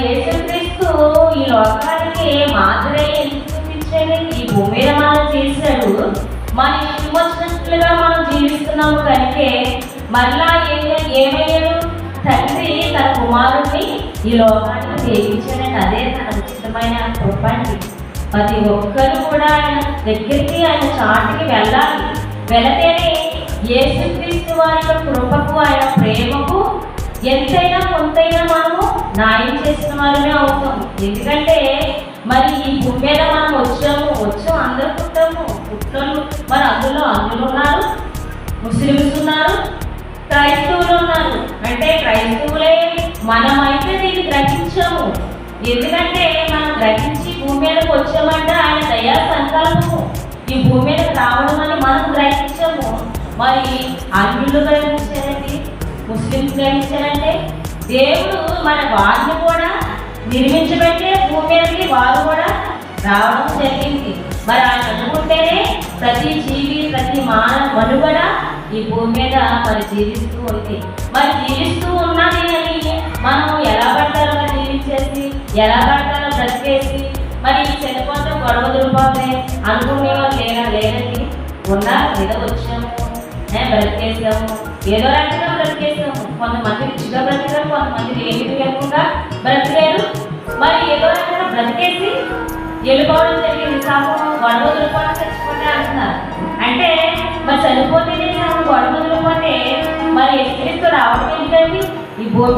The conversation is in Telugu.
యేసుక్రీస్తు ఈ లోకానికి మాదిరి ఎందుకు ఈ భూమి మీద మనం చేశాడు మన ఇష్టం వచ్చినట్లుగా మనం జీవిస్తున్నాము కనుకే మళ్ళా ఏమయ్యాడు తండ్రి తన కుమారుడిని ఈ లోకానికి చేయించాడని అదే తన ఉచితమైన కృప ప్రతి ఒక్కరు కూడా ఆయన దగ్గరికి ఆయన చాటికి వెళ్ళాలి వెళితేనే యేసుక్రీస్తు వారి యొక్క కృపకు ఆయన ప్రేమకు ఎంతైనా కొంతైనా మనము న్యాయం చేసిన వారమే అవుతాం ఎందుకంటే మరి ఈ భూమి మీద మనం వచ్చాము వచ్చాము అందరూ పుట్టాము. పుట్టాము. మరి అందులో అందులో ఉన్నారు ముస్లిమ్స్ ఉన్నారు క్రైస్తవులు ఉన్నారు. అంటే క్రైస్తవులే మనమైతే దీన్ని గ్రహించాము. ఎందుకంటే మనం గ్రహించి భూమి మీదకి వచ్చామంటే ఆయన దయా సంకల్పము. ఈ భూమి మీదకి రావడం అని మనం గ్రహించాము. మరి అన్యులు గ్రహించారండి ముస్లిమ్స్ గ్రహించారండి. దేవుడు మన వారిని కూడా నిర్మించబట్టే భూమి మీదకి వారు కూడా రావడం జరిగింది. మరి ఆయన అనుకుంటేనే ప్రతి జీవి ప్రతి మానవ మనుగడ ఈ భూమి మీద మరి జీవిస్తూ ఉంది. మరి జీవిస్తూ ఉన్నది అని మనం ఎలా పడతారో అలా జీవించేసి ఎలా పడతారో బ్రతికేసి మరి చనిపోతే గొడవ దొరిపోతే అనుకునే వాళ్ళు లేదా లేరండి. ఉన్నారు ఏదో వచ్చాము బ్రతికేసాము ఏదో రకంగా బ్రతికేసాము కొంతమంది రిచ్గా బ్రతికారు కొంతమంది లేని లేకుండా బ్రతికారు. మరి ఏదో రకంగా బ్రతికేసి వెళ్ళిపోవడం జరిగింది పాపం గొడవ వదులుకోవడం చచ్చిపోతే అంటున్నారు. అంటే మరి చనిపోతేనే మనం గొడవ వదులుకుంటే మరి ఎక్కిరిస్తూ రావడం ఏంటండి? ఈ భూమి